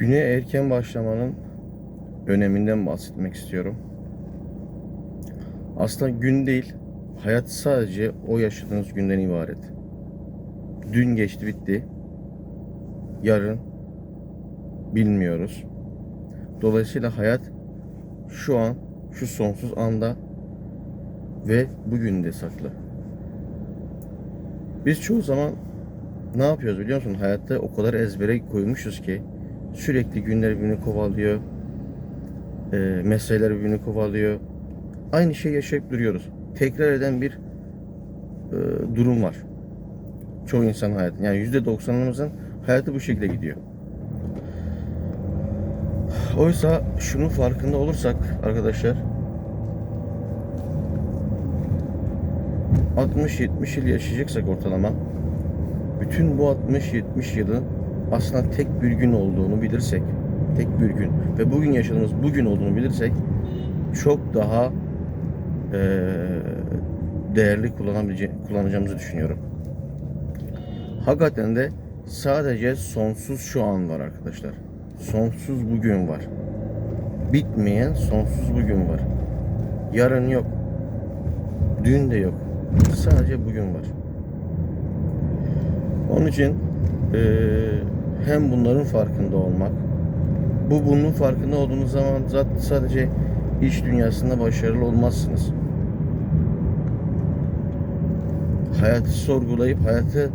Güne erken başlamanın öneminden bahsetmek istiyorum. Aslında gün değil, hayat sadece o yaşadığınız günden ibaret. Dün geçti bitti. Yarın bilmiyoruz. Dolayısıyla hayat şu an, şu sonsuz anda ve bugün de saklı. Biz çoğu zaman ne yapıyoruz biliyor musun? Hayatta o kadar ezbere koymuşuz ki sürekli günler birbirini kovalıyor. E, meseleler birbirini kovalıyor. Aynı şeyi yaşayıp duruyoruz. Tekrar eden bir e, durum var. Çoğu insan hayatı. Yani %90'ımızın hayatı bu şekilde gidiyor. Oysa şunun farkında olursak arkadaşlar 60-70 yıl yaşayacaksak ortalama bütün bu 60-70 yılın aslında tek bir gün olduğunu bilirsek tek bir gün ve bugün yaşadığımız bugün olduğunu bilirsek çok daha eee, değerli kullanacağımızı düşünüyorum. Hakikaten de sadece sonsuz şu an var arkadaşlar. Sonsuz bugün var. Bitmeyen sonsuz bugün var. Yarın yok. Dün de yok. Sadece bugün var. Onun için eee, hem bunların farkında olmak, bu bunun farkında olduğunuz zaman zaten sadece iş dünyasında başarılı olmazsınız. Hayatı sorgulayıp hayatı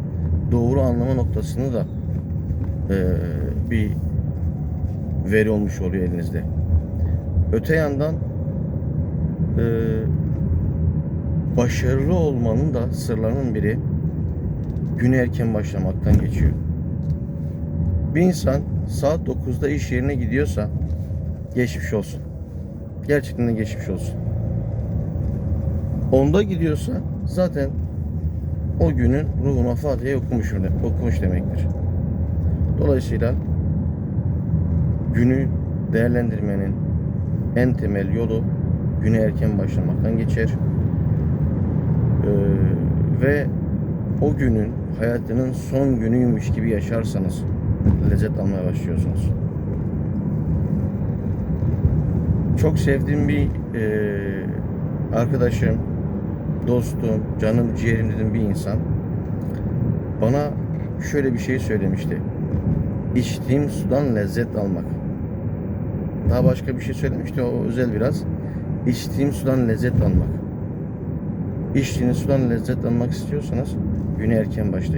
doğru anlama noktasını da eee, bir veri olmuş oluyor elinizde. Öte yandan eee, başarılı olmanın da sırlarının biri güne erken başlamaktan geçiyor. Bir insan saat 9'da iş yerine gidiyorsa geçmiş olsun. Gerçekten de geçmiş olsun. 10'da gidiyorsa zaten o günün ruhuna Fatiha okumuş, okumuş demektir. Dolayısıyla günü değerlendirmenin en temel yolu güne erken başlamaktan geçer. Ee, ve o günün hayatının son günüymüş gibi yaşarsanız lezzet almaya başlıyorsunuz. Çok sevdiğim bir e, arkadaşım, dostum, canım ciğerim dedim bir insan bana şöyle bir şey söylemişti. İçtiğim sudan lezzet almak. Daha başka bir şey söylemişti o özel biraz. İçtiğim sudan lezzet almak. İçtiğiniz sudan lezzet almak istiyorsanız güne erken başlayın.